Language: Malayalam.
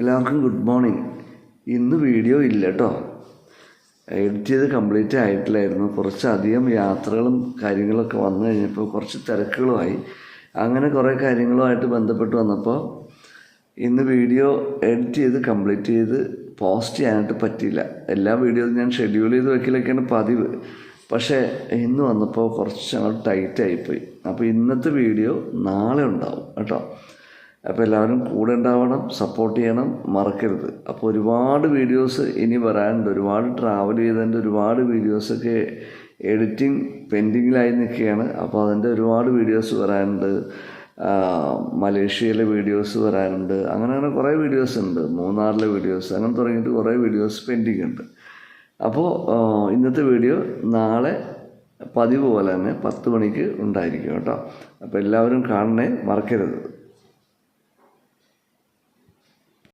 എല്ലാവർക്കും ഗുഡ് മോർണിംഗ് ഇന്ന് വീഡിയോ ഇല്ല കേട്ടോ എഡിറ്റ് ചെയ്ത് കംപ്ലീറ്റ് ആയിട്ടില്ലായിരുന്നു. കുറച്ചധികം യാത്രകളും കാര്യങ്ങളൊക്കെ വന്നു കഴിഞ്ഞപ്പോൾ കുറച്ച് തിരക്കുകളുമായി. അങ്ങനെ കുറേ കാര്യങ്ങളുമായിട്ട് ബന്ധപ്പെട്ട് വന്നപ്പോൾ ഇന്ന് വീഡിയോ എഡിറ്റ് ചെയ്ത് കംപ്ലീറ്റ് ചെയ്ത് പോസ്റ്റ് ചെയ്യാനായിട്ട് പറ്റിയില്ല. എല്ലാ വീഡിയോയും ഞാൻ ഷെഡ്യൂൾ ചെയ്ത് വെക്കലൊക്കെയാണ് പതിവ്. പക്ഷേ ഇന്ന് വന്നപ്പോൾ കുറച്ച് ഞങ്ങൾ ടൈറ്റ് ആയിപ്പോയി. അപ്പോൾ ഇന്നത്തെ വീഡിയോ നാളെ ഉണ്ടാവും. കേട്ടോ. അപ്പോൾ എല്ലാവരും കൂടെ ഉണ്ടാവണം സപ്പോർട്ട് ചെയ്യണം മറക്കരുത്. അപ്പോൾ ഒരുപാട് വീഡിയോസ് ഇനി വരാനുണ്ട്. ഒരുപാട് ട്രാവൽ ചെയ്തതിന്റെ ഒരുപാട് വീഡിയോസൊക്കെ എഡിറ്റിംഗ് പെൻഡിങ്ങിലായി നിൽക്കുകയാണ്. അപ്പോൾ അതിന്റെ ഒരുപാട് വീഡിയോസ് വരാനുണ്ട്. മലേഷ്യയിലെ വീഡിയോസ് വരാനുണ്ട്. അങ്ങനെ അങ്ങനെ കുറേ വീഡിയോസ് ഉണ്ട്. മൂന്നാറിലെ വീഡിയോസ് അങ്ങനെ തുടങ്ങിയിട്ട് കുറേ വീഡിയോസ് പെൻഡിങ് ഉണ്ട്. അപ്പോൾ ഇന്നത്തെ വീഡിയോ നാളെ പതിവ് പോലെ തന്നെ പത്ത് മണിക്ക് ഉണ്ടായിരിക്കും കേട്ടോ. അപ്പോൾ എല്ലാവരും കാണണേ മറക്കരുത്.